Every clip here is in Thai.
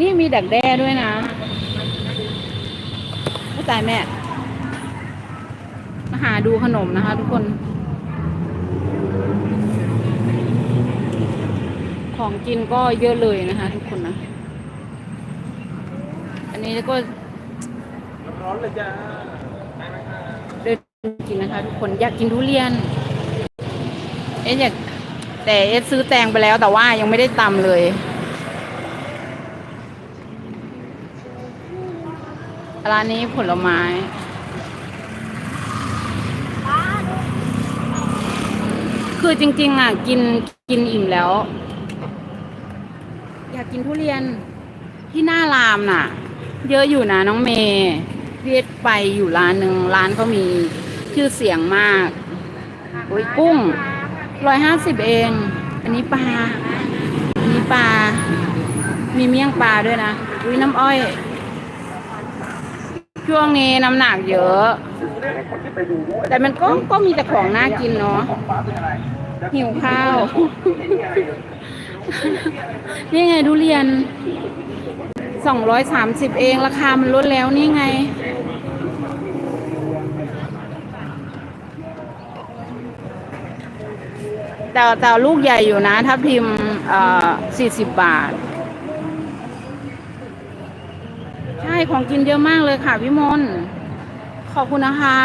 นี่มีดักแด้ด้วยนะผู้ตายแม่ มาหาดูขนมนะคะทุกคน ของกินก็เยอะเลยนะคะทุกคนนะ อันนี้ก็ร้อนเลยจ้าเดินกินนะคะทุกคนอยากกินทุเรียน เอ๊ะอยากแต่เอ๊ะซื้อแตงไปแล้วแต่ว่ายังไม่ได้ตำเลย ร้านนี้ผลไม้ คือจริง ๆ อะ กินกินอิ่มแล้ว อยากกินทุเรียนที่หน้ารามน่ะ เยอะอยู่นะน้องเมย์เรียกไปอยู่ร้านหนึ่งร้านเขามีชื่อเสียงมากโอ้ยกุ้งร้อยห้าสิบเอง อันนี้ปลาอันนี้ปลา มีเมี่ยงปลาด้วยนะอุ้ยน้ำอ้อย ช่วงนี้น้ำหนักเยอะ แต่มันก็ก็มีแต่ของน่ากินเนาะหิวข้าว นี่ไงทุเรียนสองร้อยสามสิบเองราคามันลดแล้วนี่ไง แต่แต่ลูกใหญ่อยู่นะถ้าพิมพ์สี่สิบบาท ใช่ของกินเยอะมากเลยค่ะพี่มนขอบคุณนะคะ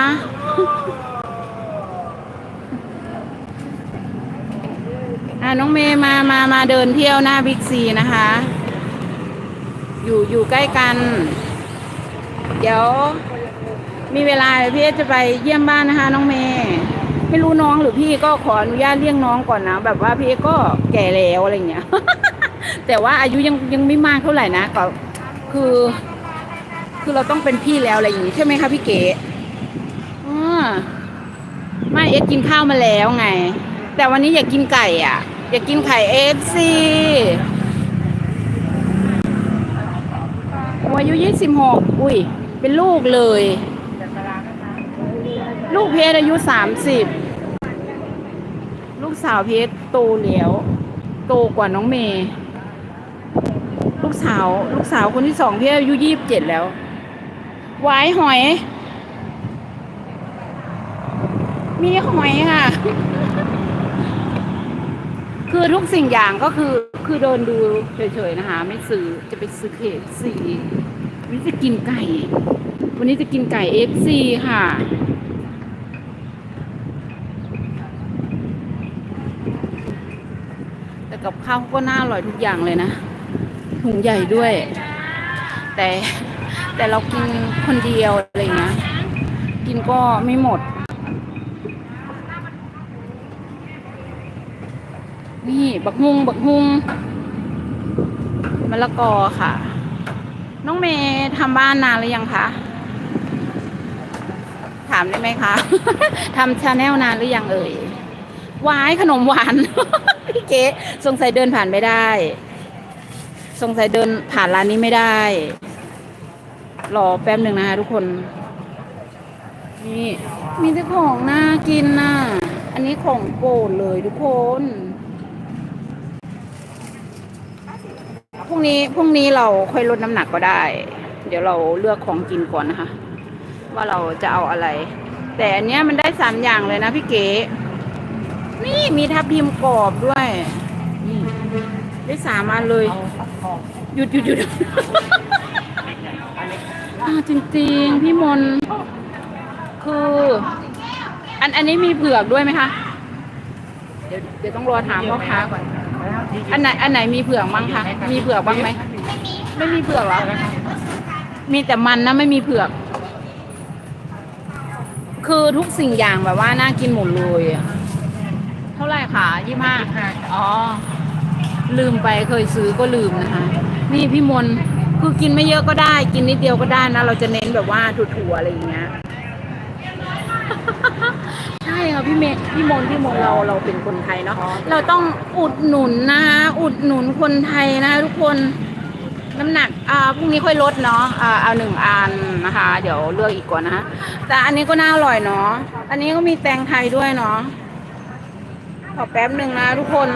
อ่าน้องเมย์มามามาเดินเที่ยวหน้าบิ๊กซีนะคะ อยู่อยู่ใกล้กัน เดี๋ยวมีเวลาพี่จะไปเยี่ยมบ้านนะคะ น้องเมย์ไม่รู้น้องหรือพี่ก็ขออนุญาตเลี้ยงน้องก่อนนะ แบบว่าพี่ก็แก่แล้วอะไรเงี้ย แต่ว่าอายุยังยังไม่มากเท่าไหร่นะก็คือ คือเราต้องเป็นพี่แล้วอะไรอย่างงี้ใช่ไหมคะพี่เก๋อไม่เอสกินข้าวมาแล้วไง แต่วันนี้อยากกินไก่อะ อยากกินไข่เอฟซีอายุยี่สิบหกอุ้ย เป็นลูกเลย ลูกเพชรอายุสามสิบลูกสาวเพชรโตแล้วโตกว่าน้องเมย์ลูกสาว ลูกสาวคนที่สองเพชรอายุยี่สิบเจ็ดแล้ว หวายหอย มีหอยค่ะ คือทุกสิ่งอย่างก็คือคือเดินดูเฉยๆนะคะ ไม่ซื้อจะไปซื้อเคฟซีวันนี้จะกินไก่ วันนี้จะกินไก่เอฟซีค่ะแต่กับข้าวก็น่าอร่อยทุกอย่างเลยนะ ถุงใหญ่ด้วย แต่ แต่เรากินคนเดียวอะไรเงี้ยกินก็ไม่หมด นี่ บักฮุงบักฮุงมะละกอค่ะ น้องเมย์ทำบ้านนานหรือยังคะถามได้ไหมคะทำชาแนลนานหรือยังเอ่ยวายขนมหวานพี่เก๋สงสัยเดินผ่านไม่ได้ สงสัยเดินผ่านร้านนี้ไม่ได้ รอแป๊บหนึ่งนะคะทุกคน นี่มีแต่ของน่ากินน่ะ อันนี้ของโปรดเลยทุกคนพรุ่งนี้พรุ่งนี้เราค่อยลดน้ำหนักก็ได้ เดี๋ยวเราเลือกของกินก่อนนะคะ ว่าเราจะเอาอะไร แต่อันเนี้ยมันได้สามอย่างเลยนะพี่เก๋นี่มีทับทิมกรอบด้วย นี่ได้สามอันเลย หยุดหยุดหยุด อ่าจริงๆ พี่มนคือ อันอันนี้มีเผือกด้วยไหมคะ เดี๋ยวเดี๋ยวต้องรอถามพ่อค้าก่อน อันไหนอันไหนมีเผือกบ้างคะมีเผือกบ้างไหมไม่มีเผือกเหรอมีแต่มันนะไม่มีเผือก คือทุกสิ่งอย่างแบบว่าน่ากินหมดเลยอะเท่าไหร่คะยี่ห้าอ๋อ ลืมไปเคยซื้อก็ลืมนะคะ นี่พี่มน คือกินไม่เยอะก็ได้ กินนิดเดียวก็ได้นะ เราจะเน้นแบบว่าถั่วๆอะไรอย่างเงี้ย ใช่ค่ะพี่เมย์พี่มนพี่มนเราเราเป็นคนไทยเนาะ เราต้องอุดหนุนนะคะอุดหนุนคนไทยนะทุกคน น้ำหนัก อ่า พรุ่งนี้ค่อยลดเนาะ อ่า เอาหนึ่งอันนะคะ เดี๋ยวเลือกอีกก่อนนะคะแต่อันนี้ก็น่าอร่อยเนาะ อันนี้ก็มีแตงไทยด้วยเนาะ ขอแป๊บหนึ่งนะทุกคน